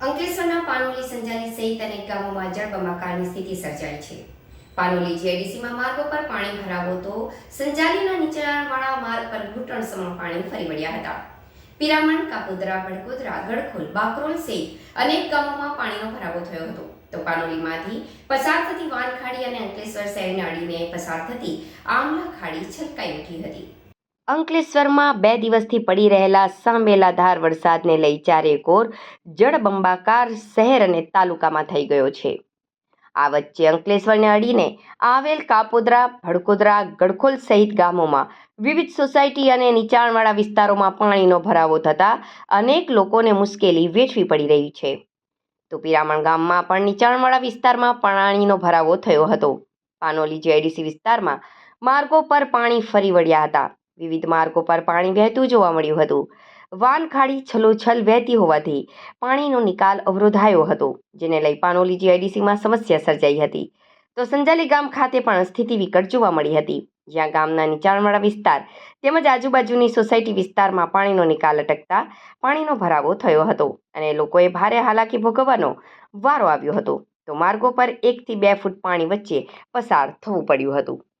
અંકલેશ્વરના પાનોલી સંજાલી સહિત અનેક ગામોમાં જળબંબાકારની સ્થિતિ સર્જાઈ છે. પાનોલી જીઆઈડીસીમાં માર્ગો પર પાણી ભરાવો તો સંજાલીના નીચાણવાળા માર્ગ પર ઘૂંટણ સમા પાણી ફરી વળ્યા હતા. પિરામણ, કાપોદરા, ભડકોદરા ગડખોલ બાકરોલ સહિત અનેક ગામોમાં પાણીનો ભરાવો થયો હતો. તો પાનોલીમાંથી પસાર થતી વાન ખાડી અને અંકલેશ્વર શહેરને અડીને પસાર થતી આમલા ખાડી છલકાઈ ઉઠી હતી. અંકલેશ્વરમાં બે દિવસથી પડી રહેલા સાંભેલા ધાર વરસાદને લઈ ચારેકોર જળબંબાકાર શહેર અને તાલુકામાં થઈ ગયો છે. આ વચ્ચે અંકલેશ્વરને અડીને આવેલ કાપોદરા, ભડકોદરા, ગડખોલ સહિત ગામોમાં વિવિધ સોસાયટી અને નીચાણવાળા વિસ્તારોમાં પાણીનો ભરાવો થતાં અનેક લોકોને મુશ્કેલી વેઠવી પડી રહી છે. તો પિરામણ ગામમાં પણ નીચાણવાળા વિસ્તારમાં પાણીનો ભરાવો થયો હતો. પાનોલી જેડીસી વિસ્તારમાં માર્ગો પર પાણી ફરી વળ્યા હતા. વિવિધ માર્ગો પર પાણી વહેતું જોવા મળ્યું હતું. વાન ખાડી છલોછલ વહેતી હોવાથી પાણીનો નિકાલ અવરોધાયો હતો, જેને લઈ પાનોલી જીઆઈડીસીમાં સમસ્યા સર્જાઈ હતી. તો સંજાલી ગામ ખાતે પણ સ્થિતિ વિકટ જોવા મળી હતી. જ્યાં ગામના નીચાણવાળા વિસ્તાર તેમજ આજુબાજુની સોસાયટી વિસ્તારમાં પાણીનો નિકાલ અટકતા પાણીનો ભરાવો થયો હતો અને લોકોએ ભારે હાલાકી ભોગવવાનો વારો આવ્યો હતો. તો માર્ગો પર એકથી બે ફૂટ પાણી વચ્ચે પસાર થવું પડ્યું હતું.